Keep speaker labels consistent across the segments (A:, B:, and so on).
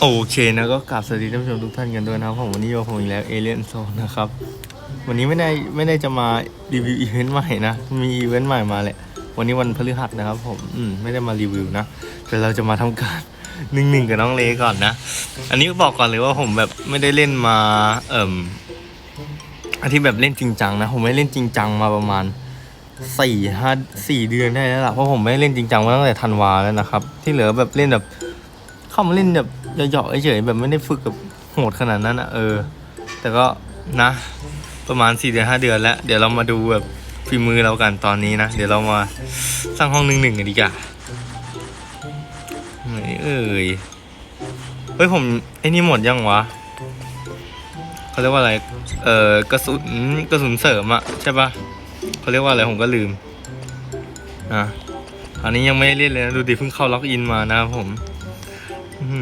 A: โอเคนะก็กราบสวัสดีท่านผู้ชมทุกท่านกันด้วยนะครับผมวันนี้โยผมอีกแล้วเอเลียนโซนนะครับ วันนี้ไม่ได้ไม่ได้จะมารีวิวอีเวนต์ใหม่นะ มีอีเวนต์ใหม่มาแหละ วันนี้วันพฤหัสนะครับผม อืมไม่ได้มารีวิวนะ แต่เราจะมาทำการ หนึ่งหนึ่งกับน้องเลก่อนนะ อันนี้บอกก่อนเลยว่าผมแบบไม่ได้เล่นมา เอ่มอันที่แบบเล่นจริงจังนะ ผมไม่เล่นจริงจังมาประมาณสี่ห้าสี่เดือนได้แล้วล่ะเพราะผมไม่ได้เล่นจริงจังมาตั้งแต่ธันวาแล้วนะครับ ที่เหลือแบบเล่นแบบ เข้ามาเล่นแบบเหยาะเฉยแบบไม่ได้ฝึกกับโหดขนาดนั้นอะเออ แต่ก็นะ ประมาณ4เดือน5เดือนแล้ว เดี๋ยวเรามาดูแบบฝีมือเรากันตอนนี้นะ เดี๋ยวเรามาสร้างห้องหนึ่งหนึ่งกันดีกว่า อ่ย เฮ้ยผมไอ้นี่หมดยังวะเขาเรียกว่าอะไร เอ่อกระสุนกระสุนเสริมอะใช่ปะเขาเรียกว่าอะไรผมก็ลืม อะ อันนี้ยังไม่เล่นเลยนะดูดิเพิ่งเข้าล็อกอินมานะครับผมอื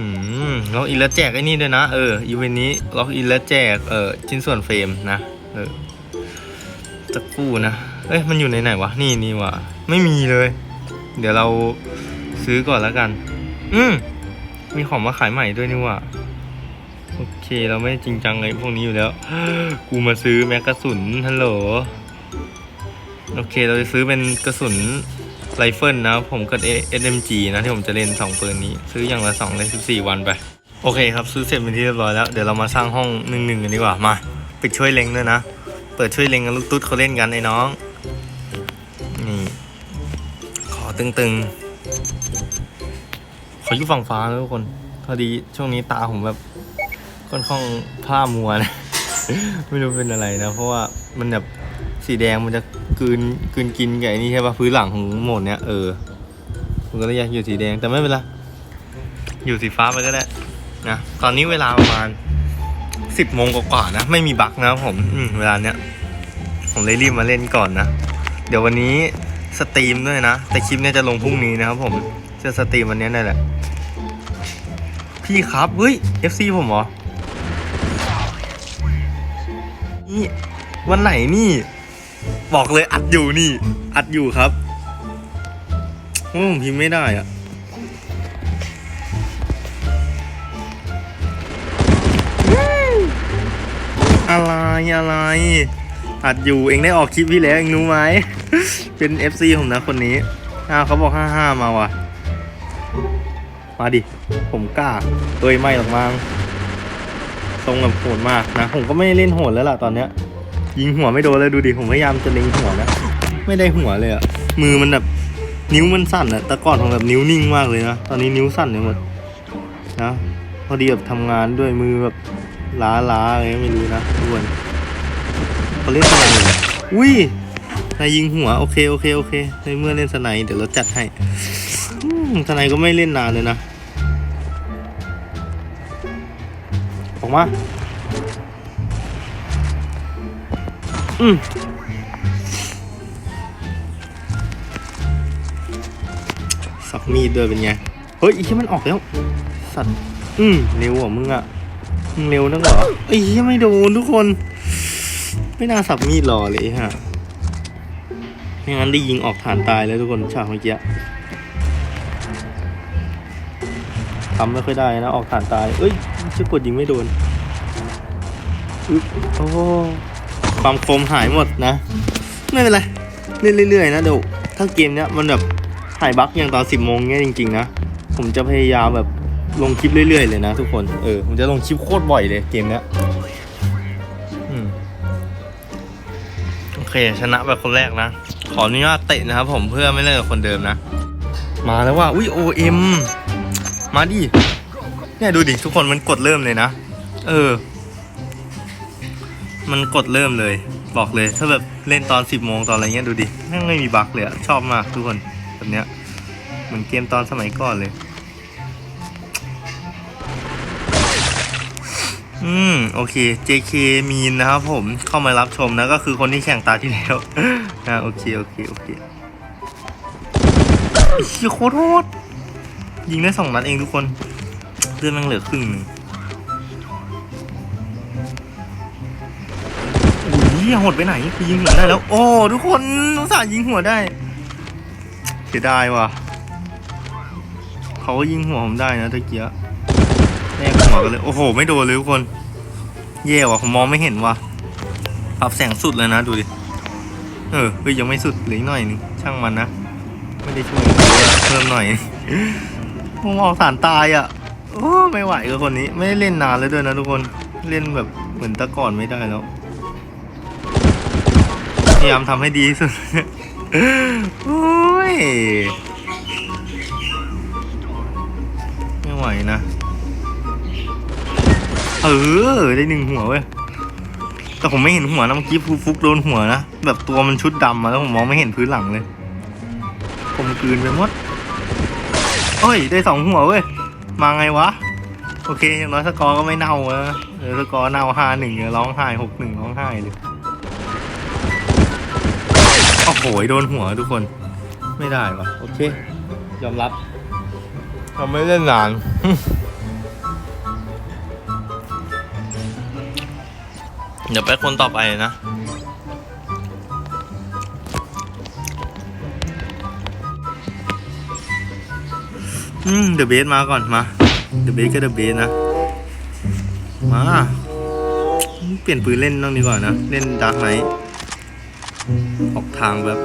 A: มล็อกอินแล้วแจกไอ้นี่ด้วยนะ เอออีเวนต์นี้ล็อกอินแล้วแจกเออชิ้นส่วนเฟรมนะ เออจะกู้นะ เอ้ยมันอยู่ในไหนวะ นี่นี่วะ ไม่มีเลย เดี๋ยวเราซื้อก่อนแล้วกัน อืมมีของมาขายใหม่ด้วยนี่ว่ะโอเคเราไม่จริงจังเลยพวกนี้อยู่แล้ว กูมาซื้อแม็กกระสุนฮัลโหลโอเคเราจะซื้อเป็นกระสุนไรเฟิลนะ ผมกับ SMG นะที่ผมจะเล่น2ปืนนี้ ซื้ออย่างละ2ใน14 วันไป โอเคครับ ซื้อเสร็จเป็นที่เรียบร้อยแล้ว เดี๋ยวเรามาสร้างห้องหนึ่งหนึ่งกันดีกว่า มา ปิดช่วยเล็งด้วยนะ เปิดช่วยเล็งกันลูกตุ๊ดเขาเล่นกันไอ้น้อง นี่ ขอตึงๆ ขออยู่ฝั่งฟ้านะทุกคน พอดีช่วงนี้ตาผมแบบค่อนข้างพร่ามัวนะ ไม่รู้เป็นอะไรนะ เพราะว่ามันแบบสีแดงมันจะกืนกืนกินกับไอ้นี่ใช่ปะพื้นหลังของโหมดเนี้ยเออผมก็เลยอยากอยู่สีแดงแต่ไม่เป็นไรอยู่สีฟ้าไปก็ได้นะตอนนี้เวลาประมาณสิบโมงกว่าๆนะ ไม่มีบั๊กนะผมอืเวลาเนี้ยผมเลยรีบมาเล่นก่อนนะ เดี๋ยววันนี้สตรีมด้วยนะ แต่คลิปเนี้ยจะลงพรุ่งนี้นะครับผมจะสตรีมวันนี้นั่นแหละ พี่ครับเฮ้ย FC ผมเหรอ นี่ วันไหนนี่ บอกเลยอัดอยู่นี่ อัดอยู่ครับอ้ผมพิมพ์ไม่ได้อะอะไรอะไรอัดอยู่เองได้ออกคลิปพี่แล้วเองรู้ไหม เป็น FC ผมนะคนนี้อ้าวเขาบอกห้าห้ามาว่ะ มาดิ ผมกล้าเอ้ยไม่หรอกมั้งทรงแบบโหดมากนะ ผมก็ไม่เล่นโหดแล้วล่ะตอนเนี้ย ยิงหัวไม่โดนเลยดูดิ ผมพยายามจะเล็งหัวนะ ไม่ได้หัวเลยอะมือมันแบบนิ้วมันสั่นอะแต่ก่อนผมแบบนิ้วนิ่งมากเลยนะ ตอนนี้นิ้วสั่นไปหมดนะ พอดีแบบทำงานด้วยมือแบบล้าล้าๆอะไรไม่รู้นะทุกคนเขาเล่นสไนด์เหรออุ้ย นายยิงหัว โอเคโอเคโอเคในเมื่อเล่นสไนด์เดี๋ยวเราจัดให้สไนด์ก็ไม่เล่นนานเลยนะ ออกมา อืมสับมีดด้วยเป็นไง เฮ้ยอีที่มันออกแล้ว สัตว์ อืมเร็วอะมึงอะมึงเร็วนักเหรอไอ้เหี้ยไม่โดนทุกคน ไม่น่าสับมีดรอเลยฮะ ไม่งั้นได้ยิงออกฐานตายแล้วทุกคนฉากเมื่อกี้ทำไม่ค่อยได้นะ ออกฐานตาย เอ้ยชื่อกดยิงไม่โดนโอ้ความคมหายหมดนะ ไม่เป็นไรเล่นเรื่อยๆนะเดี๋ยวถ้าเกมเนี้ยมันแบบหายบั๊กอย่างตอนสิบโมงเนี้ยจริงๆนะ ผมจะพยายามแบบลงคลิปเรื่อยๆเลยนะทุกคน เออ ผมจะลงคลิปโคตรบ่อยเลยเกมเนี้ยโอเคชนะแบบคนแรกนะ ขออนุญาตเตะนะครับผมเพื่อไม่เล่นกับคนเดิมนะ มาแล้วว่าอุ้ยโอเอ็มมาดิเนี่ยดูดิทุกคนมันกดเริ่มเลยนะ เออ มันกดเริ่มเลย บอกเลย ถ้าแบบเล่นตอนสิบโมงตอนอะไรเงี้ยดูดิแม่งไม่มีบั๊กเลยอะชอบมากทุกคนแบบเนี้ยเหมือนเกมตอนสมัยก่อนเลย อืม โอเค JK มีนนะครับผมเข้ามารับชมนะ ก็คือคนที่แข่งตาที่แล้วนะโอเค โอเค โอเคเฮียโคตรโหดยิงได้สองนัดเองทุกคนเลือดมันเหลือครึ่งหนึ่งฮียหดไปไหนคือยิงหัวได้แล้ว โอ้ ทุกคนอุสายิงหัวได้เสียดายว่ะ เขาก็ยิงหัวผมได้นะตะเกีย แม่หัวกันเลย โอ้โห ไม่โดนเลยทุกคนแย่ว่ะผมมองไม่เห็นว่ะปรับแสงสุดเลยนะดูดิ เออเฮ้ยยังไม่สุดเหลืออีกหน่อยนึงช่างมันนะ ไม่ได้ช่วยเพิ่มหน่อยผมออกสารตายอะโอ้ไม่ไหวกับคนนี้ ไม่ได้เล่นนานเลยด้วยนะทุกคน เล่นแบบเหมือนตะก่อนไม่ได้แล้ว พยายามทำให้ดีที่สุดโอ้ยไม่ไหวนะ เออได้หนึ่งหัวเว้ยแต่ผมไม่เห็นหัวนะเมื่อกี้ฟุกโดนหัวนะแบบตัวมันชุดดำมาแล้วผมมองไม่เห็นพื้นหลังเลยผมกืนไปหมดเฮ้ยได้สองหัวเว้ยมาไงวะโอเคอย่างน้อยสกอร์ก็ไม่เน่าอะเออสกอร์เน่าห้าหนึ่งร้องไห้หกหนึ่งร้องไห้เลยโอ้โหโดนหัวทุกคนไม่ได้วะโอเค ยอมรับทำไม่เล่นนาน เดี๋ยวไปคนต่อไปนะ อืมเดอะเบสมาก่อนมา เดอะเบสก็เดอะเบสนะ มา เปลี่ยนปืนเล่นต้องดีกว่านะ เล่นดาร์กไนท์ออกทางแบบ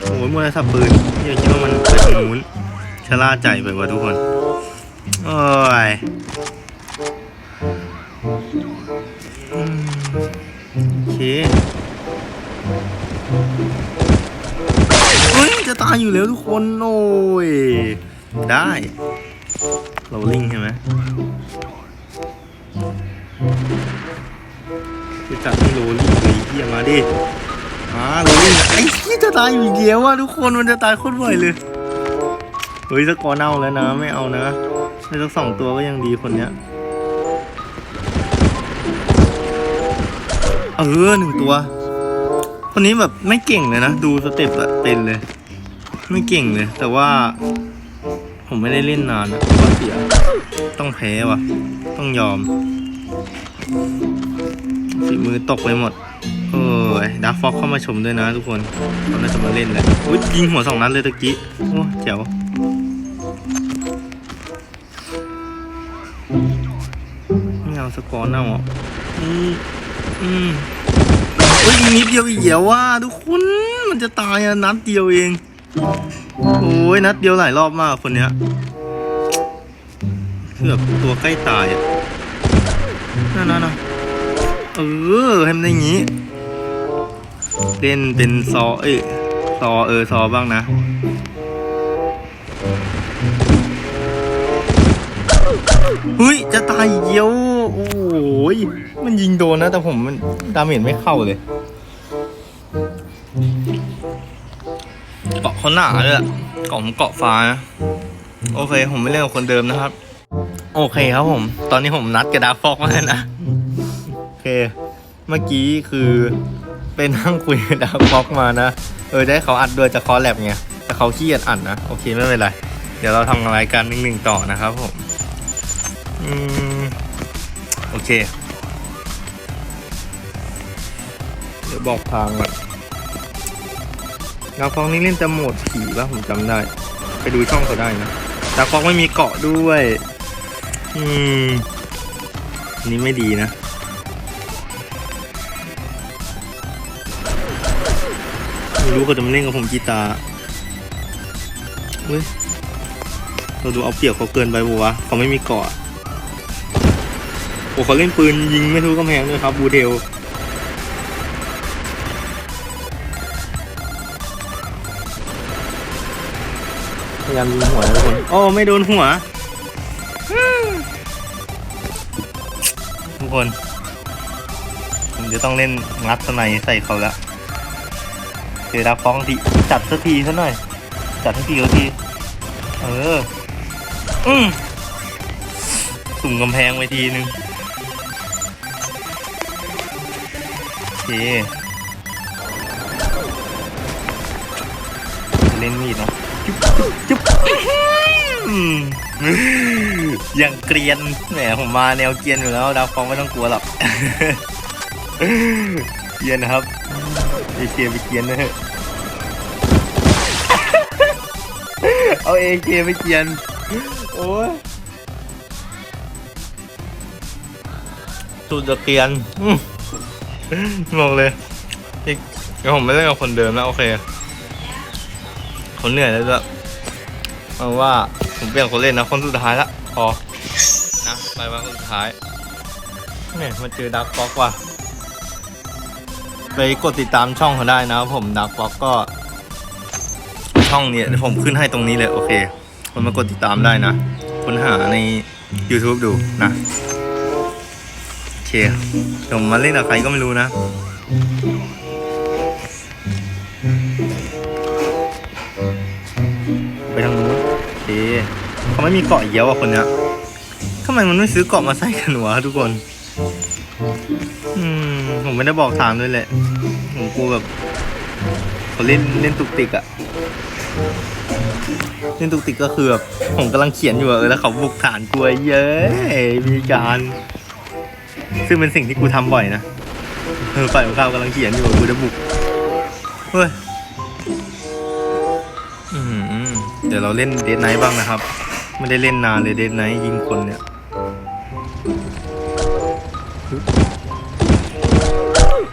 A: โอ้ยมัวแต่สับปืนอย่าคิดว่ามันไปทางนู้นชะล่าใจไปว่ะทุกคน โอเคเฮ้ยจะตายอยู่แล้วทุกคนโอ้ยได้ เราลิงใช่ไหมจะจับให้โรลลี่เลยเฮียมาดิมาโรลลี่ไอ้ที่จะตายอยู่อีกแล้วว่ะทุกคนมันจะตายโคตรบ่อยเลย เฮ้ยสกอร์เน่าแล้วนะ ไม่เอานะ ได้สักสองตัวก็ยังดีคนเนี้ย เออหนึ่งตัว คนนี้แบบไม่เก่งเลยนะ ดูสเต็ปอะเป็นเลย ไม่เก่งเลย แต่ว่า ผมไม่ได้เล่นนานอะก็เสีย ต้องแพ้ว่ะ ต้องยอมฝีมือตกไปหมดโอ้ยดักฟอกเข้ามาชมด้วยนะทุกคนเขาน่าจะมาเล่นแหละอุ้ยยิงหัวสองนัดเลยตะกี้ โอ้เจ๋ว เอาสกอร์เน่าอะอืมอืมอุ้ยนิดเดียวอีกเดี๋ยวว่าทุกคนมันจะตายอะนัดเดียวเอง โอ้ยนัดเดียวหลายรอบมากคนเนี้ยคือบตัวใกล้ตายอะนั่นนั่นนเออให้มันได้ย่งงี้ เล่นเป็นซอเอ้ยซอเออซอบ้างนะเฮ้ยจะตายเดียว ยมันยิงโดนนะ แต่ผมมันดาเมจไม่เข้าเลยเกาะเขาหนาเลยอะเกาะผมเกาะฟ้านะโอเค ผมไม่เล่นกับคนเดิมนะครับ โอเคครับผม ตอนนี้ผมนัดกับดาฟอกมาแล้วนะโอเค เมื่อกี้คือเป็นนั่งคุยกับดาฟอกมานะเออได้เขาอัดด้วยจะคอแลบไงแต่เขาขี้เกียจอัดนะโอเคไม่เป็นไร เดี๋ยวเราทำรายการหนึ่งต่อนะครับผม อืม เค เดี๋ยวบอกทางก่อนดาร์กฟอกนี่เล่นแต่โหมดผีป่ะผมจำได้ ไปดูช่องเขาได้นะดาร์กฟอกไม่มีเกาะด้วย อืมนนี้ไม่ดีนะไม่รู้เขาจะมาเล่นกับผมกีตาร์เฮ้ยเราดูเอาเปรียบเขาเกินไปปะวะเขาไม่มีเกาะ โอ้เขาเล่นปืนยิงไม่ทุกกำแพงด้วยครับบูเทลพยายามยิงหัวนะทุกคนโอ้ไม่โดนหัว ทุกคน ผมจะต้องเล่นงัดสไนใส่เขาแล้วเจอดักฟ้องทีจัดสักทีซะหน่อย จัดให้ทีเขาที เออ อืมสุ่มกำแพงไปทีนึง เคเล่นมีดเนาะจุ๊บจุ๊บอย่างเกรียนแหมผมมาแนวเกรียนอยู่แล้วดาวฟองไม่ต้องกลัวหรอกเกรียนนะครับเอเคไปเกรียนนะเอาเอเคไปเกรียน โอ้ยสุดจะเกรียน บอกเลยอีกเดี๋ยวผมไม่เล่นกับคนเดิมแล้วโอเค คนเหนื่อยแล้วด้วยเอาว่าผมเปลี่ยนคนเล่นนะคนสุดท้ายละพอนะไปมาคนสุดท้ายเนี่ยมาเจอดักฟ็อกว่ะไปกดติดตามช่องเขาได้นะผมดักฟ็อกก็ ช่องเนี่ยเดี๋ยวผมขึ้นให้ตรงนี้เลยโอเค คนมากดติดตามได้นะค้นหาใน YouTube ดูนะ ผมมาเล่นกับใครก็ไม่รู้นะไปทางนู้นโอเคเขาไม่มีเกาะเยอะว่ะคนเนี้ยทำไมมันไม่ซื้อเกาะมาใส่กันวะทุกคน อืมผมไม่ได้บอกทางด้วยแหละผมกลัวแบบเขาเล่นเล่นตุกติกอะเล่นตุกติกก็คือแบบผมกำลังเขียนอยู่เออแล้วเขาบุกฐานกลัวเย้มีการ ซึ่งเป็นสิ่งที่กูทำบ่อยนะเออฝ่ายของข้ากำลังเขียนอยู่กูจะบุกเฮ้ยเดี๋ยวเราเล่นเดทไนท์บ้างนะครับ ไม่ได้เล่นนานเลยเดทไนท์ยิงคนเนี่ย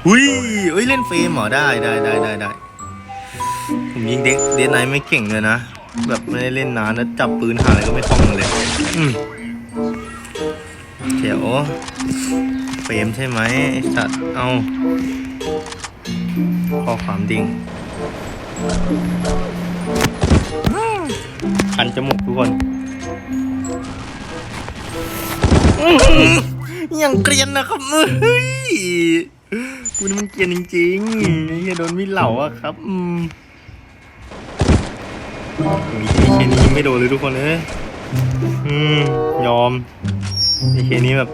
A: อุ้ยเอ้ยเล่นเฟรมเหรอได้ได้ได้ได้ได้ผมยิงเดทเดทไนท์ไม่เก่งเลยนะ แบบไม่ได้เล่นนานแล้วจับปืนหาอะไรก็ไม่คล่องเลยอืม เดี๋ยวเฟรมใช่ไหมไอสัตว์เอาข้อความดิ่งคันจมูกทุกคนอย่างเกรียนนะครับเฮ้ยคุณมันเกรียนจริงๆไอ้เหี้ยโดนมีดเหล่าอะครับอืมมีไอ้เคนี้ไม่โดนเลยทุกคนเอ้ยอืมยอม ไอเคนี้แบบ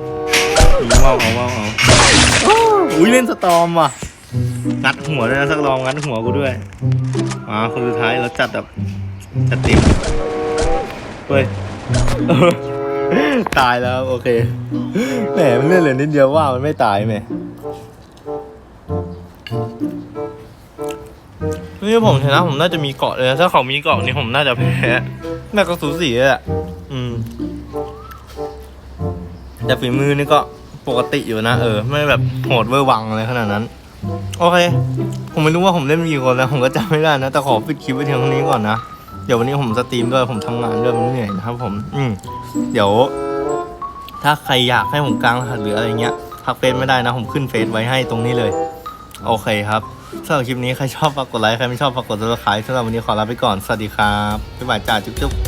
A: ว่าวเอาว่าวเอาอุ้ยเล่นสตอมว่ะงัดหัวด้วยนะสักลองงัดหัวกูด้วยมาคนสุดท้ายเราจัดแบบจะติดเฮ้ยตายแล้วโอเคแหมมันเลื่อนเหลือนิดเดียวว่ามันไม่ตายแหมนี่ผมชนะผมน่าจะมีเกาะเลยนะถ้าเขามีเกาะนี่ผมน่าจะแพ้น่าก็สูสีแหละอืม แต่ฝีมือนี่ก็ปกติอยู่นะเออ ไม่แบบโหดเวอร์วังอะไรขนาดนั้น โอเค ผมไม่รู้ว่าผมเล่นกี่คนแล้วผมก็จำไม่ได้นะ แต่ขอปิดคลิปไว้เพียงเท่านี้ก่อนนะ เดี๋ยววันนี้ผมสตรีมด้วยผมทำงานด้วยมันเหนื่อยนะครับผม อืมเดี๋ยว ถ้าใครอยากให้ผมกลางรหัสหรืออะไรเงี้ยทักเฟซไม่ได้นะ ผมขึ้นเฟซไว้ให้ตรงนี้เลย โอเคครับสำหรับคลิปนี้ใครชอบฝากกดไลค์ใครไม่ชอบฝากกดซับสไครต์สำหรับวันนี้ขอลาไปก่อนสวัสดีครับบ๊ายบายจ้าจุ๊บๆ